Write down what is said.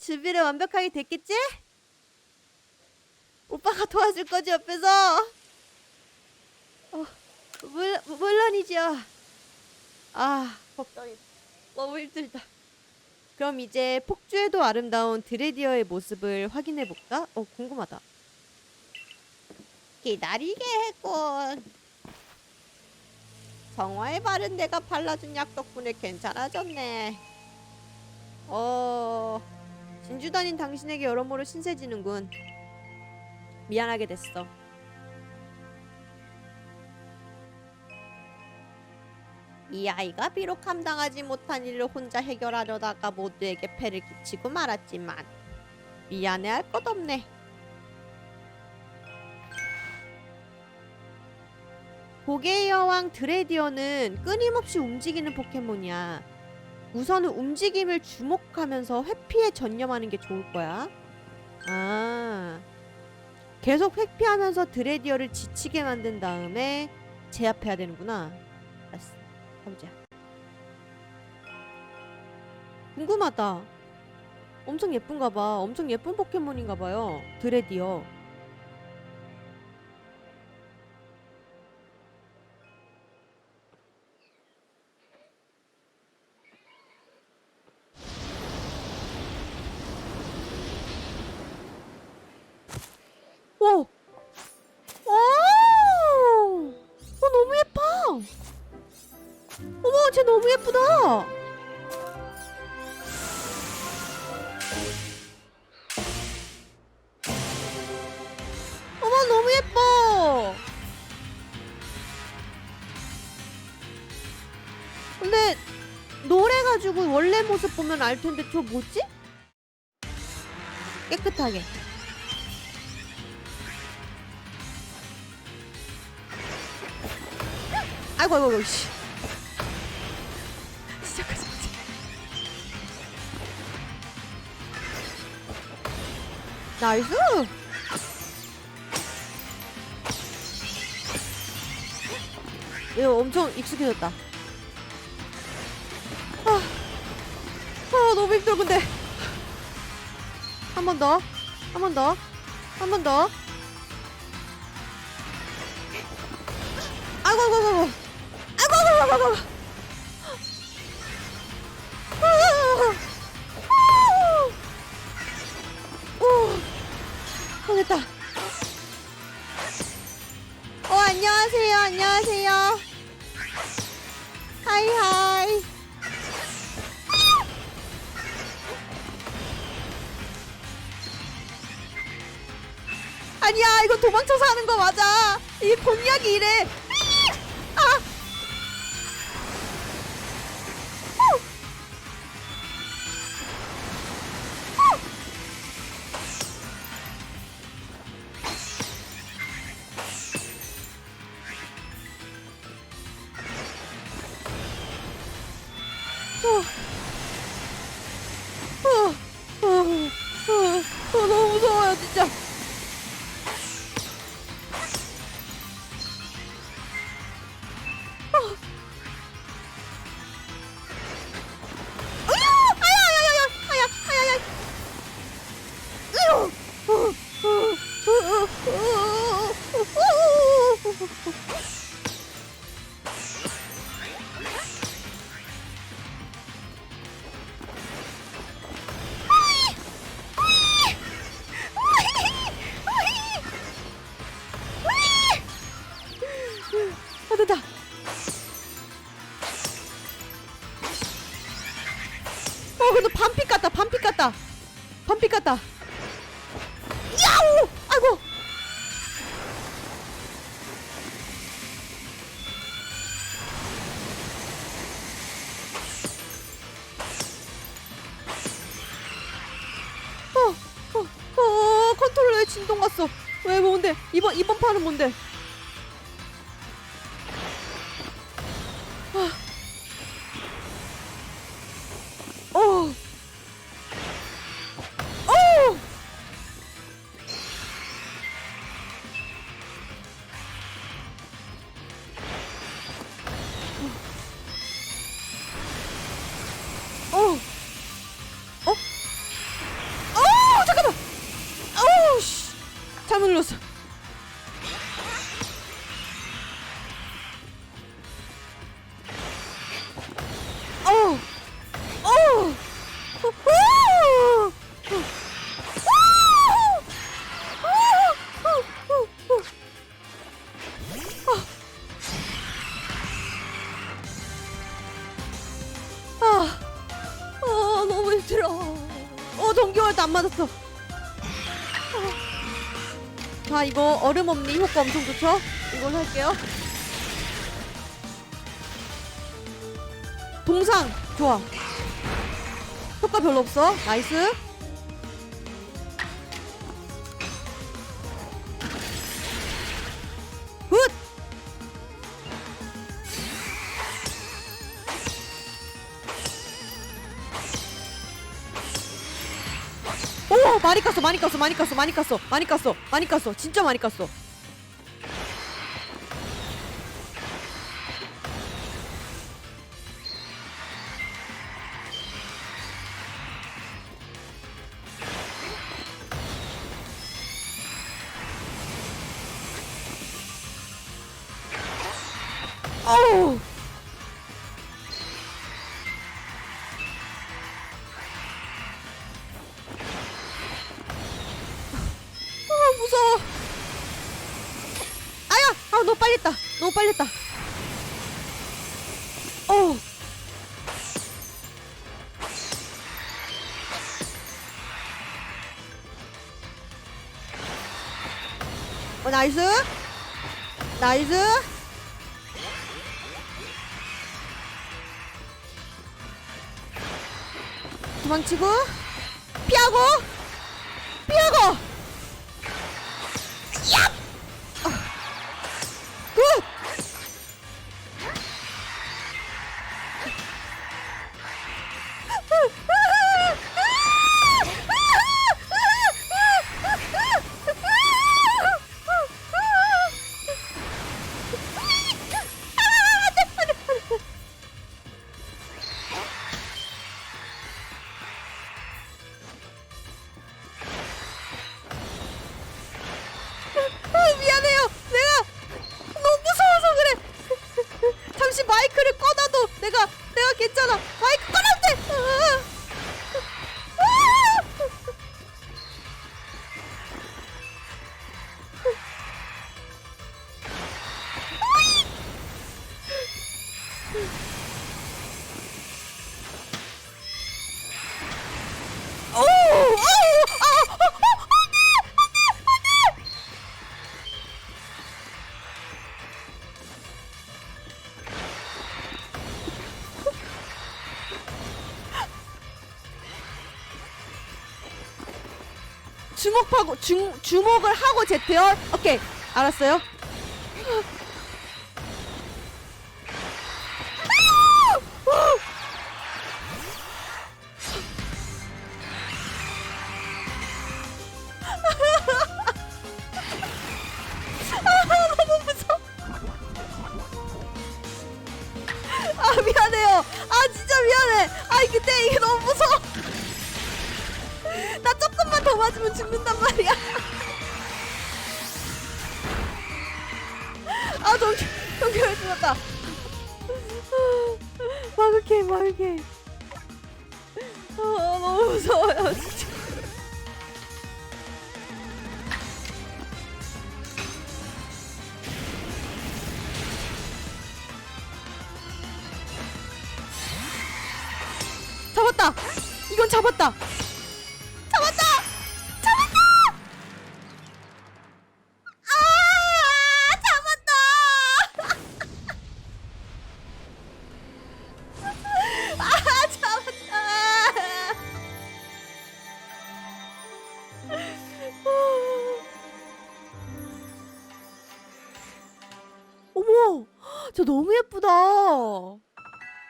준비를 완벽하게 됐겠지? 오빠가 도와줄 거지 옆에서? 어, 물, 물론이죠. 아, 걱정이 너무 힘들다. 그럼 이제 폭주에도 아름다운 드레디어의 모습을 확인해 볼까? 어, 궁금하다. 기다리게 했군. 정화에 바른 내가 발라준 약 덕분에 괜찮아졌네. 어, 진주 다닌 당신에게 여러모로 신세지는군. 미안하게 됐어. 이 아이가 비록 감당하지 못한 일을 혼자 해결하려다가 모두에게 폐를 끼치고 말았지만 미안해할 것 없네. 고개의 여왕 드레디어는 끊임없이 움직이는 포켓몬이야. 우선은 움직임을 주목하면서 회피에 전념하는 게 좋을 거야. 아. 계속 회피하면서 드레디어를 지치게 만든 다음에 제압해야 되는구나. 알았어. 가보자. 궁금하다. 엄청 예쁜가 봐. 엄청 예쁜 포켓몬인가 봐요. 드레디어. 너무 예뻐! 근데, 노래 가지고 원래 모습 보면 알 텐데, 저 뭐지? 깨끗하게. 아이고 아이고 아이고 씨. 나이스. 이거 엄청 익숙해졌다. 아, 아 너무 힘들어 근데. 한 번 더, 한 번 더, 한 번 더. 아이고 아이고 아이고. 아이고 아이고 아이고 아이고 아니야, 이거 도망쳐서 하는 거 맞아. 이게 공략이 이래. 어, 근데 반피 같다, 반피 같다. 반피 같다. 야오! 아이고! 어, 어, 어, 컨트롤러에 진동 갔어. 왜, 뭔데? 이번, 이번 판은 뭔데? 들어. 어 동기월도 안 맞았어. 어. 자 이거 얼음 없니 효과 엄청 좋죠? 이걸로 할게요. 동상 좋아. 효과 별로 없어. 나이스. 많이 깠어 많이 깠어 많이 깠어 많이 깠어 많이 깠어 많이 깠어. 진짜 많이 깠어. 어우 어, 나이스. 나이스. 도망치고 피하고 피하고 내가 괜찮아. 마이크 꺼놔도 돼. 아. 아. 주목하고 주, 주목을 하고 제트열 오케이. 알았어요 맞으면 죽는단 말이야. 아, 동기, 동기가 죽었다. 마그케, 마그케. 아, 너무 무서워요, 진짜. 잡았다! 이건! 잡았다! 저 너무 예쁘다!